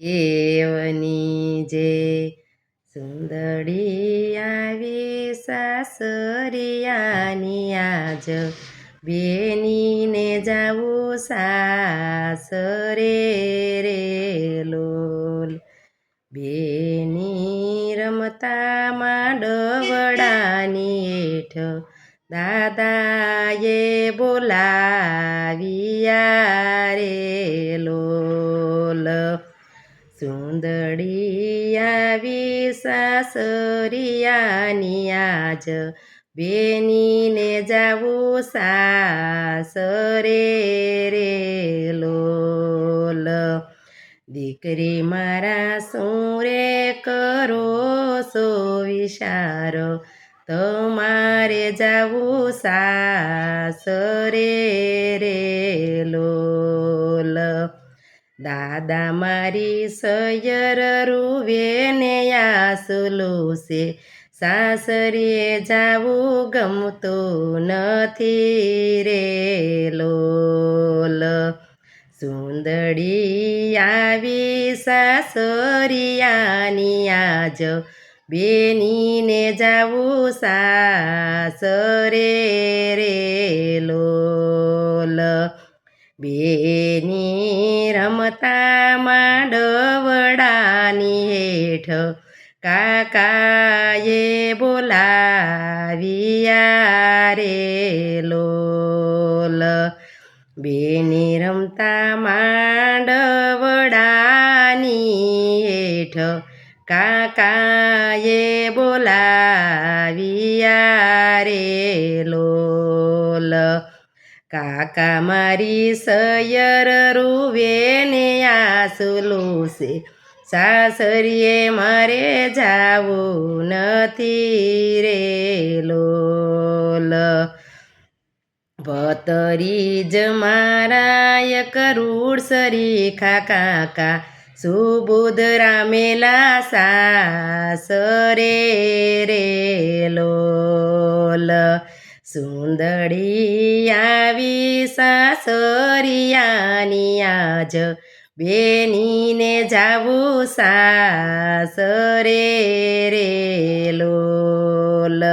દેવની જે સુંદડી આવી સાસરિયાની આજ બેનીને જાવું સાસરે રે લોલ. બેની રમતા માંડવડાની હેઠ દાદાએ બોલાવ્યા રે લોલ. સુંદડી આવી સાસરિયાની આજ બેનીને જાવું સાસરે રે લોલ. દીકરી મારા શું રે કરો સો વિચાર, તમારે જાવું સાસરે રે લોલ. દાદા મારી સયર રૂવે ને આસલું છે. સાસરીએ જાવું ગમતું નથી રે લોલ. સુંદડી આવી સાસરિયાની આજ બેનીને જાવું સાસરે રે લોલ. બેની રમતા માંડવડાની હેઠ કાકાએ બોલાવ્યા રે લોલ. બેની રમતા માંડવડાની હેઠ કાકાએ બોલાવ્યા રે કાકા મારી સયર રૂવે ને આસલું છે સાસરીએ મારે જાવું નથી રે લોલ ભતરી જ મારાય કરુડ સરીખા કાકા સુબુદ રામેલા સાસરે રે લોલ સુંદડી આવી સાસરિયાની આજ બેનીને જાવું સાસરે રે લોલ.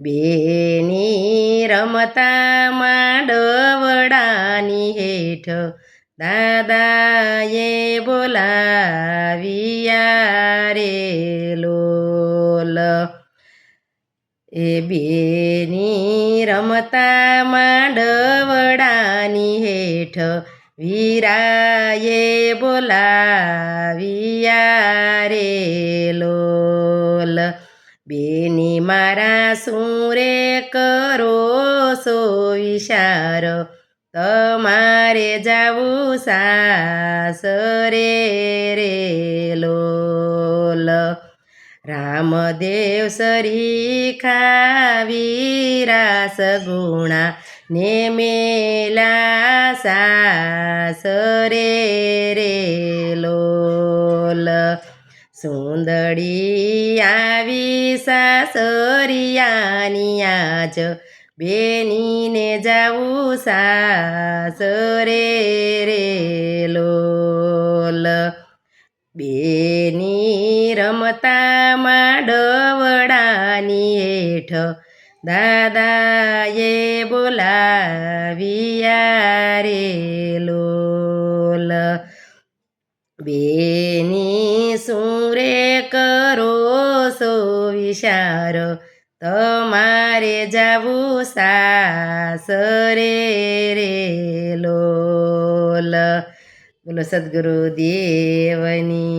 બેની રમતા માંડવડાની હેઠ દાદાએ બોલાવિયા રે લોલ. એ બેની રમતા માંડવડાની હેઠ વીરાએ બોલાવિયા રે લોલ. બેની મારા શું રે કરો સો વિશાર, તમારે જાવું સાસરે રે લોલ. રામદેવ સરીખા વીરાસ ગુણા, ને મેલા સાસરે રે લોલ. સુંદરી આવી સાસરિયાની આજ, બેનીને જાવું સાસરે રે લોલ. બેની રમતા માડવડાની હેઠ દાદાએ બોલાવ્યા રે લોલ. બેની શું રે કરો સો વિચાર તમારે જાવું સાસરે રે લોલ. બોલો સદગુરુ દેવની.